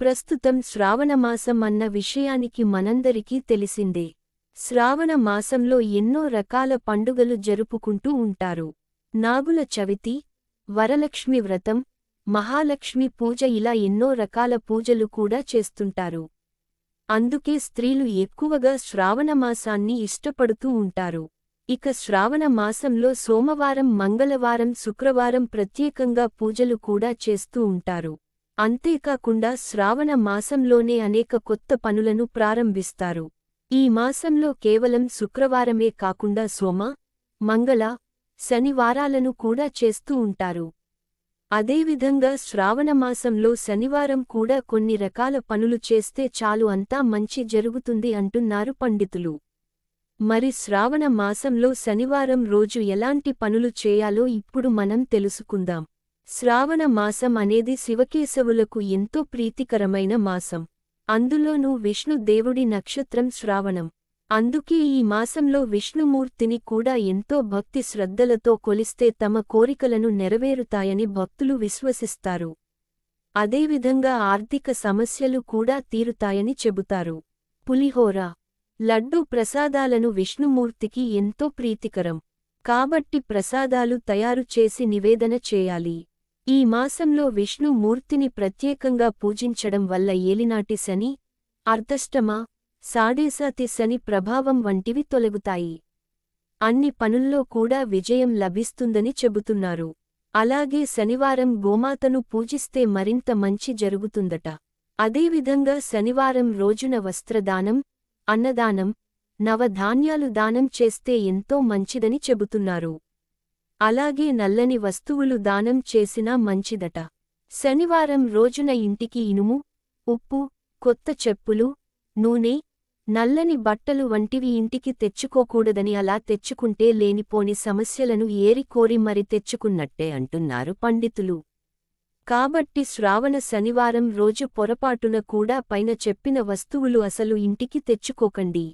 ప్రస్తుతం శ్రావణమాసం అన్న విషయానికి మనందరికీ తెలిసిందే. శ్రావణ మాసంలో ఎన్నో రకాల పండుగలు జరుపుకుంటూ ఉంటారు. నాగుల చవితి వరలక్ష్మి వ్రతం మహాలక్ష్మి పూజ ఇలా ఎన్నో రకాల పూజలు కూడా చేస్తుంటారు. అందుకే స్త్రీలు ఎక్కువగా శ్రావణమాసాన్ని ఇష్టపడుతూ ఉంటారు. ఇక శ్రావణ మాసంలో సోమవారం మంగళవారం శుక్రవారం ప్రత్యేకంగా పూజలు కూడా చేస్తూ ఉంటారు. అంతేకాకుండా శ్రావణ మాసంలోనే అనేక కొత్త పనులను ప్రారంభిస్తారు. ఈ మాసంలో కేవలం శుక్రవారమే కాకుండా సోమ మంగళ శనివారాలను కూడా చేస్తూ ఉంటారు. అదేవిధంగా శ్రావణమాసంలో శనివారం కూడా కొన్ని రకాల పనులు చేస్తే చాలు అంతా మంచి జరుగుతుంది అంటున్నారు పండితులు. మరి శ్రావణ మాసంలో శనివారం రోజు ఎలాంటి పనులు చేయాలో ఇప్పుడు మనం తెలుసుకుందాం. శ్రావణ మాసం అనేది శివకేశవులకు ఎంతో ప్రీతికరమైన మాసం. అందులోనూ విష్ణుదేవుడి నక్షత్రం శ్రావణం. అందుకే ఈ మాసంలో విష్ణుమూర్తిని కూడా ఎంతో భక్తి శ్రద్ధలతో కొలిస్తే తమ కోరికలను నెరవేరుతాయని భక్తులు విశ్వసిస్తారు. అదేవిధంగా ఆర్థిక సమస్యలు కూడా తీరుతాయని చెబుతారు. పులిహోర. లడ్డూ ప్రసాదాలను విష్ణుమూర్తికి ఎంతో ప్రీతికరం. కాబట్టి ప్రసాదాలు తయారు చేసి నివేదన చేయాలి. ఈ మాసంలో విష్ణుమూర్తిని ప్రత్యేకంగా పూజించడం వల్ల ఏలినాటి శని అర్ధష్టమ సాడేసాతి శని ప్రభావం వంటివి తొలగుతాయి. అన్ని పనుల్లో కూడా విజయం లభిస్తుందని చెబుతున్నారు. అలాగే శనివారం గోమాతను పూజిస్తే మరింత మంచి జరుగుతుందట. అదేవిధంగా శనివారం రోజున వస్త్రదానం అన్నదానం నవధాన్యాలు దానం చేస్తే ఎంతో మంచిదని చెబుతున్నారు. అలాగే నల్లని వస్తువులు దానం చేసినా మంచిదట. శనివారం రోజున ఇంటికి ఇనుము ఉప్పు కొత్త చెప్పులు నూనె నల్లని బట్టలు వంటివి ఇంటికి తెచ్చుకోకూడదని అలా తెచ్చుకుంటే లేనిపోని సమస్యలను ఏరికోరి మరి తెచ్చుకున్నట్టే అంటున్నారు పండితులు. కాబట్టి శ్రావణ శనివారం రోజు పొరపాటున కూడా పైన చెప్పిన వస్తువులు అసలు ఇంటికి తెచ్చుకోకండి.